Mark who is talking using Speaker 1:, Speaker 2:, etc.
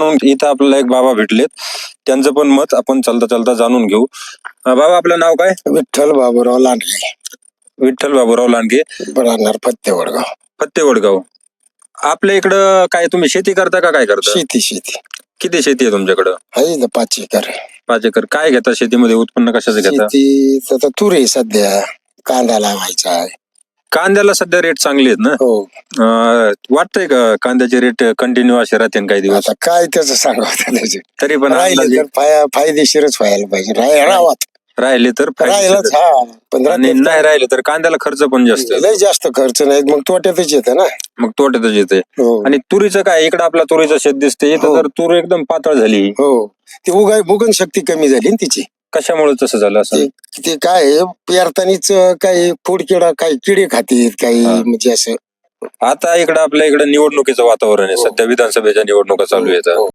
Speaker 1: म्हणून इथं आपल्याला एक बाबा भेटलेत. त्यांचं पण मत आपण चालता चालता जाणून घेऊ. अं, बाबा आपलं नाव काय?
Speaker 2: विठ्ठल बाबूराव लांडगे.
Speaker 1: विठ्ठल बाबूराव लांडगे.
Speaker 2: राहणार फत्ते वडगाव
Speaker 1: फत्ते वडगाव आपल्या इकडं काय तुम्ही शेती करता का काय करता?
Speaker 2: शेती शेती.
Speaker 1: किती शेती आहे तुमच्याकडं?
Speaker 2: आहे इथं पाच एकर
Speaker 1: पाच एकर. काय घेता शेतीमध्ये? उत्पन्न कशाचं घेता?
Speaker 2: शेती आता तूर आहे सध्या. कांदा लावायचा आहे.
Speaker 1: कांद्याला सध्या रेट चांगले आहेत ना?
Speaker 2: हो.
Speaker 1: अं, वाटतंय का कांद्याचे रेट कंटिन्यू असे राहतील काही दिवस?
Speaker 2: आता काय त्याचं सांगावं त्याचे?
Speaker 1: तरी पण
Speaker 2: राहिले
Speaker 1: अंदाजे
Speaker 2: तर फाय- फायदेशीरच व्हायला पाहिजे. राह- राहावात.
Speaker 1: राहिले तर
Speaker 2: राहिलंच. हा.
Speaker 1: आणि
Speaker 2: राहते
Speaker 1: नाही राहिले तर कांद्याला खर्च पण जास्त आहे.
Speaker 2: लय जास्त खर्च नाही. मग तोट्यातच येते ना?
Speaker 1: मग तोट्यातच येते
Speaker 2: हो.
Speaker 1: आणि तुरीचं काय? इकडं आपला तुरीचं शेत दिसते इथं
Speaker 2: हो.
Speaker 1: तर तूर एकदम पातळ झाली
Speaker 2: हो. ते उगाय भूगन शक्ती कमी झाली ना तिची.
Speaker 1: कशामुळे तसं झालं असं
Speaker 2: ते ते काय आहे, पेरतानीच काही फुडकिडा काही किडे खातील काही
Speaker 1: हा.
Speaker 2: म्हणजे असं
Speaker 1: आता इकडं आपल्या इकडे निवडणुकीचं वातावरण आहे
Speaker 2: हो.
Speaker 1: सध्या विधानसभेच्या निवडणुका चालू आहेत
Speaker 2: हो.